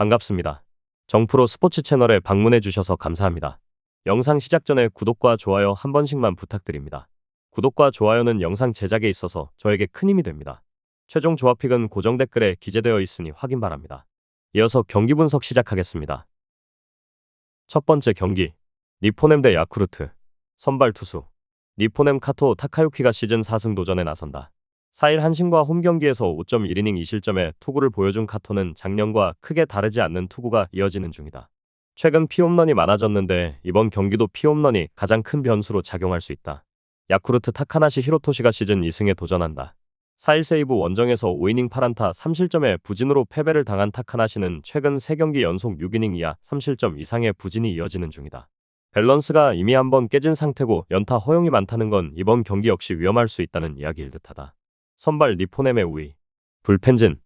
반갑습니다. 정프로 스포츠 채널에 방문해 주셔서 감사합니다. 영상 시작 전에 구독과 좋아요 한 번씩만 부탁드립니다. 구독과 좋아요는 영상 제작에 있어서 저에게 큰 힘이 됩니다. 최종 조합픽은 고정 댓글에 기재되어 있으니 확인 바랍니다. 이어서 경기 분석 시작하겠습니다. 첫 번째 경기 니포넴 대 야쿠르트 선발 투수 니포넴 카토 타카유키가 시즌 4승 도전에 나선다. 4일 한신과 홈 경기에서 5.1이닝 2실점의 투구를 보여준 카토는 작년과 크게 다르지 않는 투구가 이어지는 중이다. 최근 피홈런이 많아졌는데 이번 경기도 피홈런이 가장 큰 변수로 작용할 수 있다. 야쿠르트 타카나시 히로토시가 시즌 2승에 도전한다. 4일 세이브 원정에서 5이닝 8안타 3실점의 부진으로 패배를 당한 타카나시는 최근 3경기 연속 6이닝 이하 3실점 이상의 부진이 이어지는 중이다. 밸런스가 이미 한번 깨진 상태고 연타 허용이 많다는 건 이번 경기 역시 위험할 수 있다는 이야기일 듯하다. 선발 니포넴의 우위. 불펜진.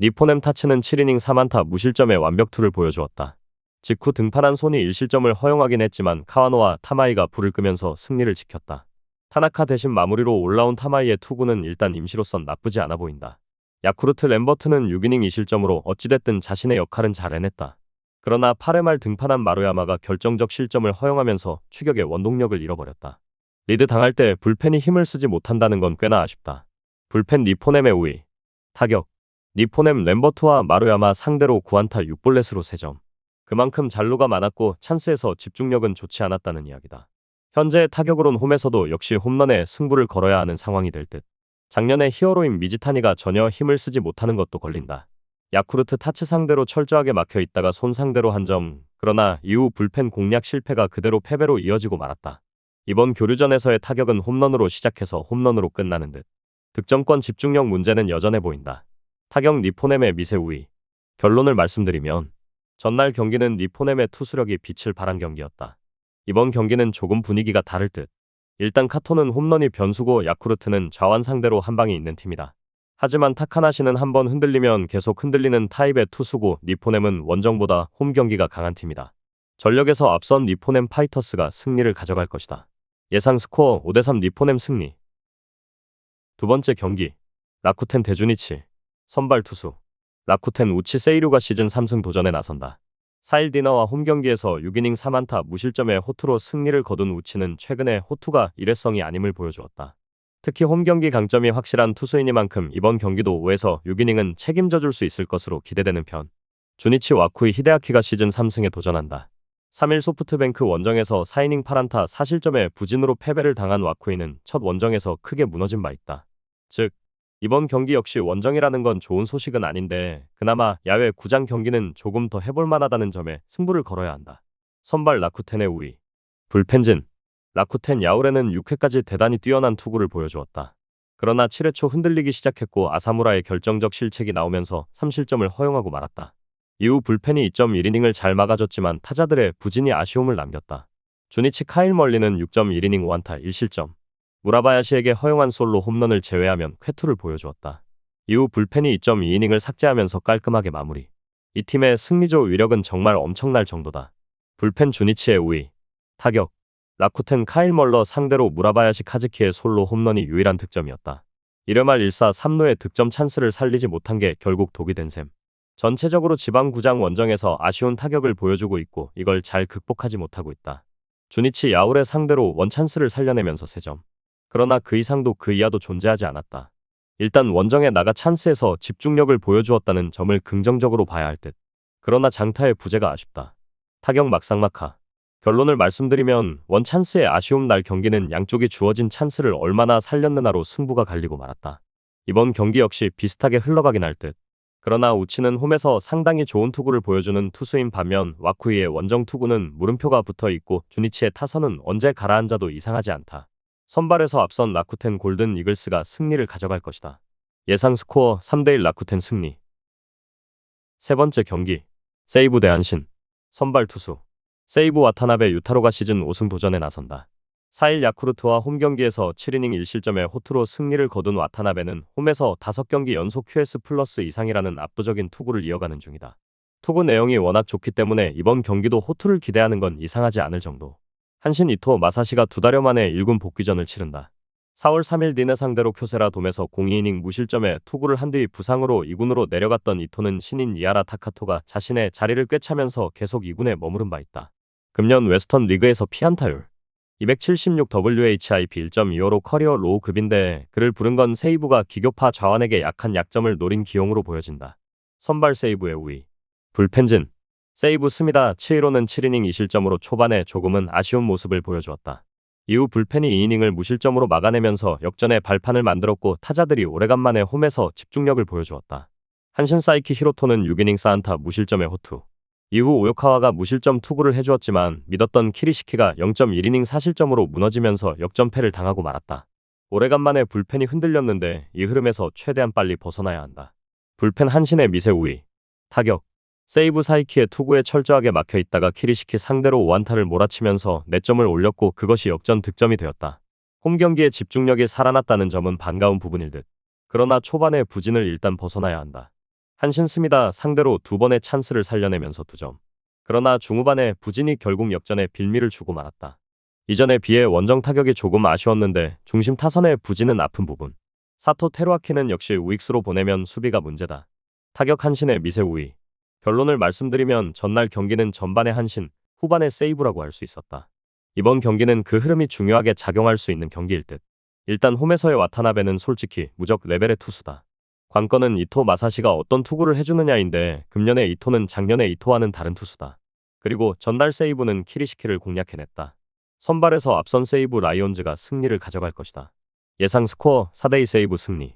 니포넴 타치는 7이닝 3안타 무실점의 완벽 투를 보여주었다. 직후 등판한 손이 1실점을 허용하긴 했지만 카와노와 타마이가 불을 끄면서 승리를 지켰다. 타나카 대신 마무리로 올라온 타마이의 투구는 일단 임시로선 나쁘지 않아 보인다. 야쿠르트 램버트는 6이닝 2실점으로 어찌됐든 자신의 역할은 잘 해냈다. 그러나 8회 말 등판한 마루야마가 결정적 실점을 허용하면서 추격의 원동력을 잃어버렸다. 리드 당할 때 불펜이 힘을 쓰지 못한다는 건 꽤나 아쉽다. 불펜 니포넴의 우위. 타격. 니포넴 램버트와 마루야마 상대로 9안타 6볼넷으로 3점. 그만큼 잔루가 많았고 찬스에서 집중력은 좋지 않았다는 이야기다. 현재 타격으론 홈에서도 역시 홈런에 승부를 걸어야 하는 상황이 될 듯. 작년에 히어로인 미지타니가 전혀 힘을 쓰지 못하는 것도 걸린다. 야쿠르트 타츠 상대로 철저하게 막혀 있다가 손 상대로 한 점, 그러나 이후 불펜 공략 실패가 그대로 패배로 이어지고 말았다. 이번 교류전에서의 타격은 홈런으로 시작해서 홈런으로 끝나는 듯. 득점권 집중력 문제는 여전해 보인다. 타격 니포넴의 미세 우위. 결론을 말씀드리면 전날 경기는 니포넴의 투수력이 빛을 발한 경기였다. 이번 경기는 조금 분위기가 다를 듯. 일단 카토는 홈런이 변수고 야쿠르트는 좌완 상대로 한 방이 있는 팀이다. 하지만 타카나시는 한 번 흔들리면 계속 흔들리는 타입의 투수고 니포넴은 원정보다 홈 경기가 강한 팀이다. 전력에서 앞선 니포넴 파이터스가 승리를 가져갈 것이다. 예상 스코어 5대3 니포넴 승리. 두 번째 경기. 라쿠텐 대주니치. 선발 투수. 라쿠텐 우치 세이류가 시즌 3승 도전에 나선다. 4일 디너와 홈 경기에서 6이닝 3안타 무실점의 호투로 승리를 거둔 우치는 최근에 호투가 일회성이 아님을 보여주었다. 특히 홈 경기 강점이 확실한 투수이니만큼 이번 경기도 5에서 6이닝은 책임져 줄 수 있을 것으로 기대되는 편. 주니치 와쿠이 히데아키가 시즌 3승에 도전한다. 3일 소프트뱅크 원정에서 4이닝 8안타 4실점의 부진으로 패배를 당한 와쿠이는 첫 원정에서 크게 무너진 바 있다. 즉, 이번 경기 역시 원정이라는 건 좋은 소식은 아닌데 그나마 야외 구장 경기는 조금 더 해볼 만하다는 점에 승부를 걸어야 한다. 선발 라쿠텐의 우위. 불펜진. 라쿠텐 야울에는 6회까지 대단히 뛰어난 투구를 보여주었다. 그러나 7회 초 흔들리기 시작했고 아사무라의 결정적 실책이 나오면서 3실점을 허용하고 말았다. 이후 불펜이 2.1이닝을 잘 막아줬지만 타자들의 부진이 아쉬움을 남겼다. 주니치 카일 멀리는 6.1이닝 5안타 1실점. 무라바야시에게 허용한 솔로 홈런을 제외하면 쾌투를 보여주었다. 이후 불펜이 2.2이닝을 삭제하면서 깔끔하게 마무리. 이 팀의 승리조 위력은 정말 엄청날 정도다. 불펜 주니치의 우위. 타격. 라쿠텐 카일 멀러 상대로 무라바야시 카즈키의 솔로 홈런이 유일한 득점이었다. 1회 말 1사 3루의 득점 찬스를 살리지 못한 게 결국 독이 된 셈. 전체적으로 지방 구장 원정에서 아쉬운 타격을 보여주고 있고 이걸 잘 극복하지 못하고 있다. 주니치 야울의 상대로 원찬스를 살려내면서 3점. 그러나 그 이상도 그 이하도 존재하지 않았다. 일단 원정에 나가 찬스에서 집중력을 보여주었다는 점을 긍정적으로 봐야 할 듯. 그러나 장타의 부재가 아쉽다. 타격 막상막하. 결론을 말씀드리면 원 찬스의 아쉬움 날 경기는 양쪽이 주어진 찬스를 얼마나 살렸느냐로 승부가 갈리고 말았다. 이번 경기 역시 비슷하게 흘러가긴 할 듯. 그러나 우치는 홈에서 상당히 좋은 투구를 보여주는 투수인 반면 와쿠이의 원정 투구는 물음표가 붙어 있고 주니치의 타선은 언제 가라앉아도 이상하지 않다. 선발에서 앞선 라쿠텐 골든 이글스가 승리를 가져갈 것이다. 예상 스코어 3대1 라쿠텐 승리. 세 번째 경기. 세이브 대 안신. 선발 투수. 세이브 와타나베 유타로가 시즌 5승 도전에 나선다. 4일 야쿠르트와 홈 경기에서 7이닝 1실점의 호투로 승리를 거둔 와타나베는 홈에서 5경기 연속 QS 플러스 이상이라는 압도적인 투구를 이어가는 중이다. 투구 내용이 워낙 좋기 때문에 이번 경기도 호투를 기대하는 건 이상하지 않을 정도. 한신 이토 마사시가 두 달여 만에 1군 복귀전을 치른다. 4월 3일 니네 상대로 쿄세라 돔에서 02이닝 무실점에 투구를 한 뒤 부상으로 2군으로 내려갔던 이토는 신인 이하라 타카토가 자신의 자리를 꿰차면서 계속 2군에 머무른 바 있다. 금년 웨스턴 리그에서 피안타율 276 WHIP 1.25로 커리어 로우 급인데 그를 부른 건 세이브가 기교파 좌완에게 약한 약점을 노린 기용으로 보여진다. 선발 세이브의 우위. 불펜진. 세이브 스미다 7호는 7이닝 2실점으로 초반에 조금은 아쉬운 모습을 보여주었다. 이후 불펜이 2이닝을 무실점으로 막아내면서 역전의 발판을 만들었고 타자들이 오래간만에 홈에서 집중력을 보여주었다. 한신 사이키 히로토는 6이닝 사안타 무실점의 호투. 이후 오요카와가 무실점 투구를 해주었지만 믿었던 키리시키가 0.1이닝 사실점으로 무너지면서 역전패를 당하고 말았다. 오래간만에 불펜이 흔들렸는데 이 흐름에서 최대한 빨리 벗어나야 한다. 불펜 한신의 미세 우위. 타격. 세이브 사이키의 투구에 철저하게 막혀 있다가 키리시키 상대로 오안타를 몰아치면서 4점을 올렸고 그것이 역전 득점이 되었다. 홈 경기에 집중력이 살아났다는 점은 반가운 부분일 듯. 그러나 초반에 부진을 일단 벗어나야 한다. 한신 스미다 상대로 두 번의 찬스를 살려내면서 두 점. 그러나 중후반에 부진이 결국 역전에 빌미를 주고 말았다. 이전에 비해 원정 타격이 조금 아쉬웠는데 중심 타선의 부진은 아픈 부분. 사토 테루아키는 역시 우익수로 보내면 수비가 문제다. 타격 한신의 미세 우위. 결론을 말씀드리면 전날 경기는 전반의 한신, 후반의 세이브라고 할 수 있었다. 이번 경기는 그 흐름이 중요하게 작용할 수 있는 경기일 듯. 일단 홈에서의 와타나베는 솔직히 무적 레벨의 투수다. 관건은 이토 마사시가 어떤 투구를 해주느냐인데 금년의 이토는 작년의 이토와는 다른 투수다. 그리고 전날 세이브는 키리시키를 공략해냈다. 선발에서 앞선 세이브 라이온즈가 승리를 가져갈 것이다. 예상 스코어 4대2 세이브 승리.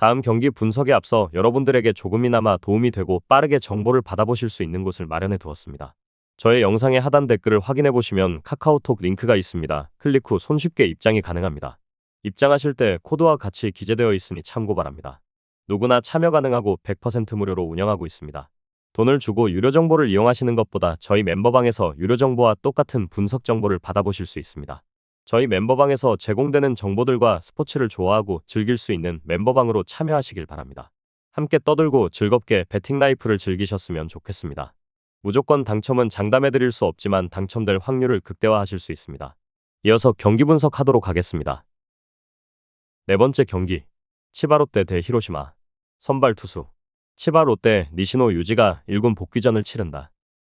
다음 경기 분석에 앞서 여러분들에게 조금이나마 도움이 되고 빠르게 정보를 받아보실 수 있는 곳을 마련해 두었습니다. 저의 영상의 하단 댓글을 확인해 보시면 카카오톡 링크가 있습니다. 클릭 후 손쉽게 입장이 가능합니다. 입장하실 때 코드와 같이 기재되어 있으니 참고 바랍니다. 누구나 참여 가능하고 100% 무료로 운영하고 있습니다. 돈을 주고 유료 정보를 이용하시는 것보다 저희 멤버방에서 유료 정보와 똑같은 분석 정보를 받아보실 수 있습니다. 저희 멤버방에서 제공되는 정보들과 스포츠를 좋아하고 즐길 수 있는 멤버방으로 참여하시길 바랍니다. 함께 떠들고 즐겁게 배팅 라이프를 즐기셨으면 좋겠습니다. 무조건 당첨은 장담해드릴 수 없지만 당첨될 확률을 극대화하실 수 있습니다. 이어서 경기 분석하도록 하겠습니다. 네 번째 경기. 치바롯데 대 히로시마. 선발 투수. 치바롯데 니시노 유지가 1군 복귀전을 치른다.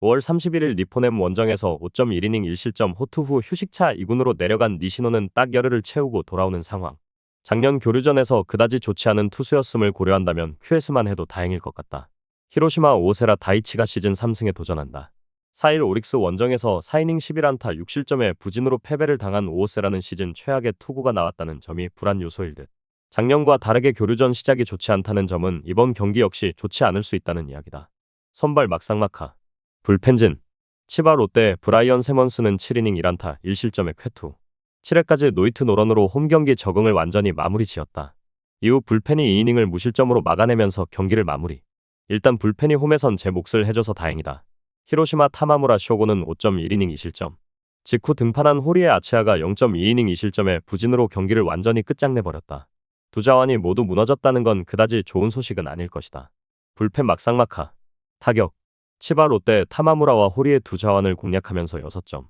5월 31일 니포넴 원정에서 5.1이닝 1실점 호투 후 휴식차 2군으로 내려간 니시노는 딱 열흘을 채우고 돌아오는 상황. 작년 교류전에서 그다지 좋지 않은 투수였음을 고려한다면 QS만 해도 다행일 것 같다. 히로시마 오세라 다이치가 시즌 3승에 도전한다. 4일 오릭스 원정에서 4이닝 11안타 6실점에 부진으로 패배를 당한 오오세라는 시즌 최악의 투구가 나왔다는 점이 불안 요소일 듯. 작년과 다르게 교류전 시작이 좋지 않다는 점은 이번 경기 역시 좋지 않을 수 있다는 이야기다. 선발 막상막하. 불펜진. 치바 롯데 브라이언 세먼스는 7이닝 1안타 1실점의 쾌투. 7회까지 노이트 노런으로 홈 경기 적응을 완전히 마무리 지었다. 이후 불펜이 2이닝을 무실점으로 막아내면서 경기를 마무리. 일단 불펜이 홈에선 제 몫을 해줘서 다행이다. 히로시마 타마무라 쇼고는 5.1이닝 2실점. 직후 등판한 호리의 아치아가 0.2이닝 2실점에 부진으로 경기를 완전히 끝장내버렸다. 두 자원이 모두 무너졌다는 건 그다지 좋은 소식은 아닐 것이다. 불펜 막상막하. 타격. 치바 롯데 타마무라와 호리의 두 자원을 공략하면서 6점.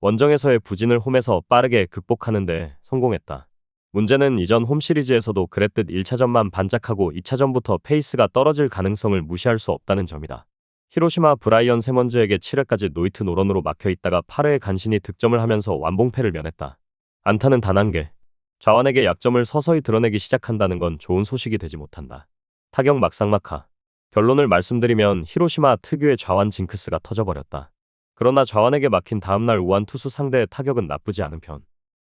원정에서의 부진을 홈에서 빠르게 극복하는 데 성공했다. 문제는 이전 홈 시리즈에서도 그랬듯 1차전만 반짝하고 2차전부터 페이스가 떨어질 가능성을 무시할 수 없다는 점이다. 히로시마 브라이언 세먼즈에게 7회까지 노이트 노런으로 막혀 있다가 8회에 간신히 득점을 하면서 완봉패를 면했다. 안타는 단 한 개. 좌완에게 약점을 서서히 드러내기 시작한다는 건 좋은 소식이 되지 못한다. 타격 막상막하. 결론을 말씀드리면 히로시마 특유의 좌완 징크스가 터져버렸다. 그러나 좌완에게 막힌 다음날 우한 투수 상대의 타격은 나쁘지 않은 편.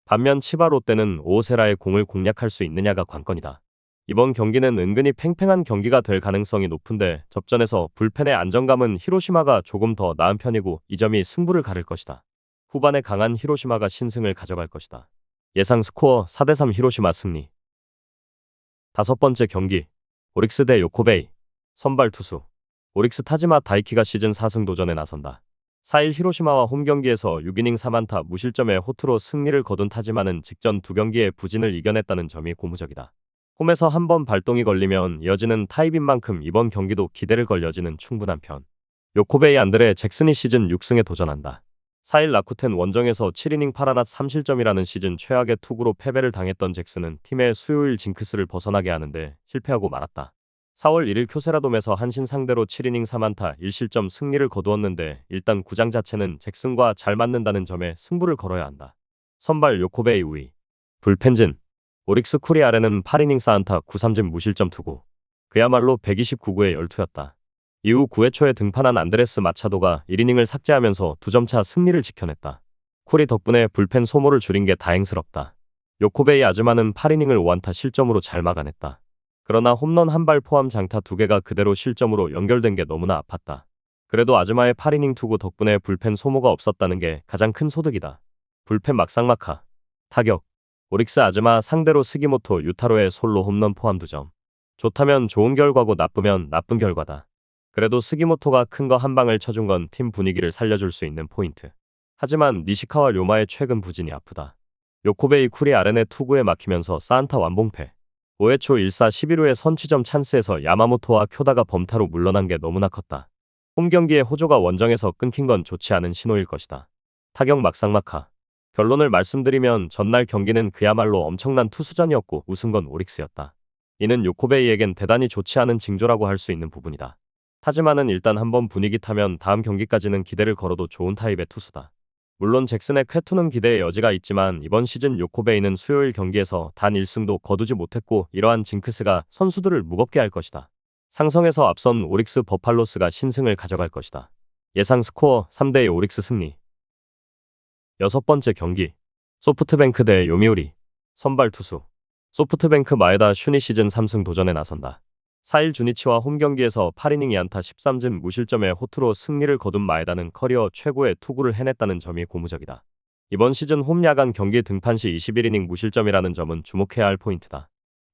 반면 치바 롯데는 오세라의 공을 공략할 수 있느냐가 관건이다. 이번 경기는 은근히 팽팽한 경기가 될 가능성이 높은데 접전에서 불펜의 안정감은 히로시마가 조금 더 나은 편이고 이 점이 승부를 가를 것이다. 후반에 강한 히로시마가 신승을 가져갈 것이다. 예상 스코어 4대3 히로시마 승리. 다섯 번째 경기. 오릭스 대 요코베이. 선발 투수. 오릭스 타지마 다이키가 시즌 4승 도전에 나선다. 4일 히로시마와 홈 경기에서 6이닝 3안타 무실점의 호투로 승리를 거둔 타지마는 직전 두 경기의 부진을 이겨냈다는 점이 고무적이다. 홈에서 한 번 발동이 걸리면 이어지는 타입인 만큼 이번 경기도 기대를 걸 여지는 충분한 편. 요코베이 안드레 잭슨이 시즌 6승에 도전한다. 4일 라쿠텐 원정에서 7이닝 8안앗 3실점이라는 시즌 최악의 투구로 패배를 당했던 잭슨은 팀의 수요일 징크스를 벗어나게 하는데 실패하고 말았다. 4월 1일 쿄세라돔에서 한신 상대로 7이닝 3안타 1실점 승리를 거두었는데 일단 구장 자체는 잭슨과 잘 맞는다는 점에 승부를 걸어야 한다. 선발 요코베이 우이 불펜진 오릭스 쿠리 아레는 8이닝 4안타 9삼진 무실점 투구 그야말로 129구의 열투였다. 이후 9회 초에 등판한 안드레스 마차도가 1이닝을 삭제하면서 2점차 승리를 지켜냈다. 쿠리 덕분에 불펜 소모를 줄인 게 다행스럽다. 요코베이 아즈마는 8이닝을 5안타 실점으로 잘 막아냈다. 그러나 홈런 한 발 포함 장타 두 개가 그대로 실점으로 연결된 게 너무나 아팠다. 그래도 아즈마의 8이닝 투구 덕분에 불펜 소모가 없었다는 게 가장 큰 소득이다. 불펜 막상막하. 타격. 오릭스 아즈마 상대로 스기모토 유타로의 솔로 홈런 포함 2점. 좋다면 좋은 결과고 나쁘면 나쁜 결과다. 그래도 스기모토가 큰 거 한 방을 쳐준 건 팀 분위기를 살려줄 수 있는 포인트. 하지만 니시카와 료마의 최근 부진이 아프다. 요코베이 쿠리 아렌의 투구에 막히면서 사안타 완봉패. 5회 초 1사 11호의 선취점 찬스에서 야마모토와 쿄다가 범타로 물러난 게 너무나 컸다. 홈 경기에 호조가 원정에서 끊긴 건 좋지 않은 신호일 것이다. 타격 막상막하. 결론을 말씀드리면 전날 경기는 그야말로 엄청난 투수전이었고 우승 건 오릭스였다. 이는 요코베이에겐 대단히 좋지 않은 징조라고 할 수 있는 부분이다. 타지만은 일단 한번 분위기 타면 다음 경기까지는 기대를 걸어도 좋은 타입의 투수다. 물론 잭슨의 쾌투는 기대의 여지가 있지만 이번 시즌 요코베이는 수요일 경기에서 단 1승도 거두지 못했고 이러한 징크스가 선수들을 무겁게 할 것이다. 상성에서 앞선 오릭스 버팔로스가 신승을 가져갈 것이다. 예상 스코어 3대2 오릭스 승리. 여섯 번째 경기. 소프트뱅크 대 요미우리. 선발 투수. 소프트뱅크 마에다 슈니 시즌 3승 도전에 나선다. 4일 주니치와 홈 경기에서 8이닝 2안타 13진 무실점의 호투로 승리를 거둔 마에다는 커리어 최고의 투구를 해냈다는 점이 고무적이다. 이번 시즌 홈 야간 경기 등판 시 21이닝 무실점이라는 점은 주목해야 할 포인트다.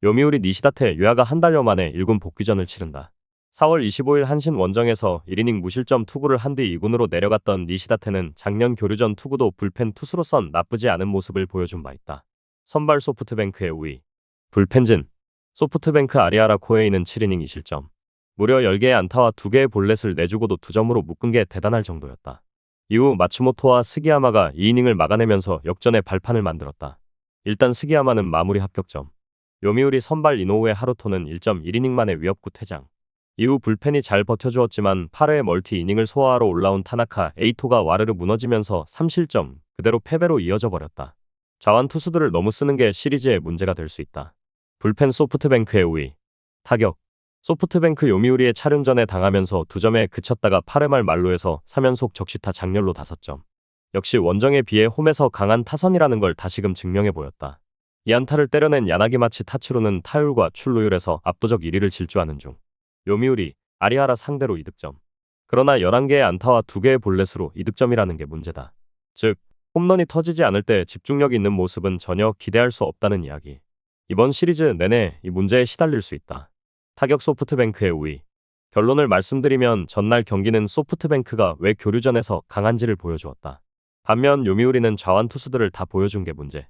요미우리 니시다테 유야가 한 달여 만에 1군 복귀전을 치른다. 4월 25일 한신 원정에서 1이닝 무실점 투구를 한 뒤 2군으로 내려갔던 니시다테는 작년 교류전 투구도 불펜 투수로선 나쁘지 않은 모습을 보여준 바 있다. 선발 소프트뱅크의 우위. 불펜진. 소프트뱅크 아리아라 코에이는 7이닝 2실점. 무려 10개의 안타와 2개의 볼넷을 내주고도 2점으로 묶은 게 대단할 정도였다. 이후 마츠모토와 스기야마가 2이닝을 막아내면서 역전의 발판을 만들었다. 일단 스기야마는 마무리 합격점. 요미우리 선발 이노우의 하루토는 1.1이닝 만에 위협구 퇴장. 이후 불펜이 잘 버텨주었지만 8회 멀티 이닝을 소화하러 올라온 타나카 에이토가 와르르 무너지면서 3실점, 그대로 패배로 이어져 버렸다. 좌완 투수들을 너무 쓰는 게 시리즈의 문제가 될 수 있다. 불펜 소프트뱅크의 우위. 타격. 소프트뱅크 요미우리의 차륜전에 당하면서 두 점에 그쳤다가 8회 말 말로에서 3연속 적시타 장렬로 5점. 역시 원정에 비해 홈에서 강한 타선이라는 걸 다시금 증명해 보였다. 이 안타를 때려낸 야나기마치 타츠로는 타율과 출루율에서 압도적 1위를 질주하는 중. 요미우리, 아리하라 상대로 이득점. 그러나 11개의 안타와 2개의 볼넷으로 이득점이라는 게 문제다. 즉, 홈런이 터지지 않을 때 집중력 있는 모습은 전혀 기대할 수 없다는 이야기. 이번 시리즈 내내 이 문제에 시달릴 수 있다. 타격 소프트뱅크의 우위. 결론을 말씀드리면 전날 경기는 소프트뱅크가 왜 교류전에서 강한지를 보여주었다. 반면 요미우리는 좌완 투수들을 다 보여준 게 문제.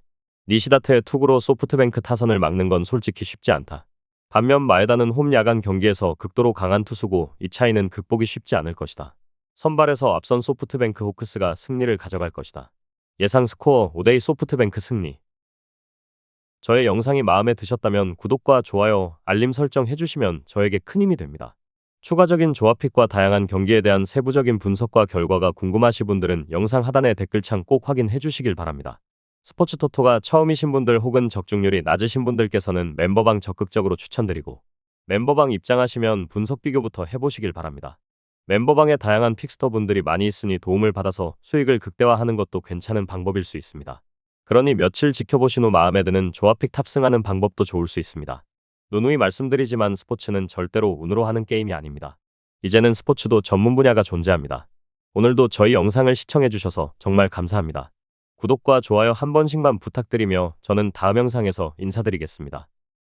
니시다테의 투구로 소프트뱅크 타선을 막는 건 솔직히 쉽지 않다. 반면 마에다는 홈 야간 경기에서 극도로 강한 투수고 이 차이는 극복이 쉽지 않을 것이다. 선발에서 앞선 소프트뱅크 호크스가 승리를 가져갈 것이다. 예상 스코어 5대2 소프트뱅크 승리. 저의 영상이 마음에 드셨다면 구독과 좋아요, 알림 설정 해주시면 저에게 큰 힘이 됩니다. 추가적인 조합픽과 다양한 경기에 대한 세부적인 분석과 결과가 궁금하신 분들은 영상 하단의 댓글창 꼭 확인해 주시길 바랍니다. 스포츠 토토가 처음이신 분들 혹은 적중률이 낮으신 분들께서는 멤버방 적극적으로 추천드리고 멤버방 입장하시면 분석 비교부터 해보시길 바랍니다. 멤버방에 다양한 픽스터 분들이 많이 있으니 도움을 받아서 수익을 극대화하는 것도 괜찮은 방법일 수 있습니다. 그러니 며칠 지켜보신 후 마음에 드는 조합픽 탑승하는 방법도 좋을 수 있습니다. 누누이 말씀드리지만 스포츠는 절대로 운으로 하는 게임이 아닙니다. 이제는 스포츠도 전문 분야가 존재합니다. 오늘도 저희 영상을 시청해주셔서 정말 감사합니다. 구독과 좋아요 한 번씩만 부탁드리며 저는 다음 영상에서 인사드리겠습니다.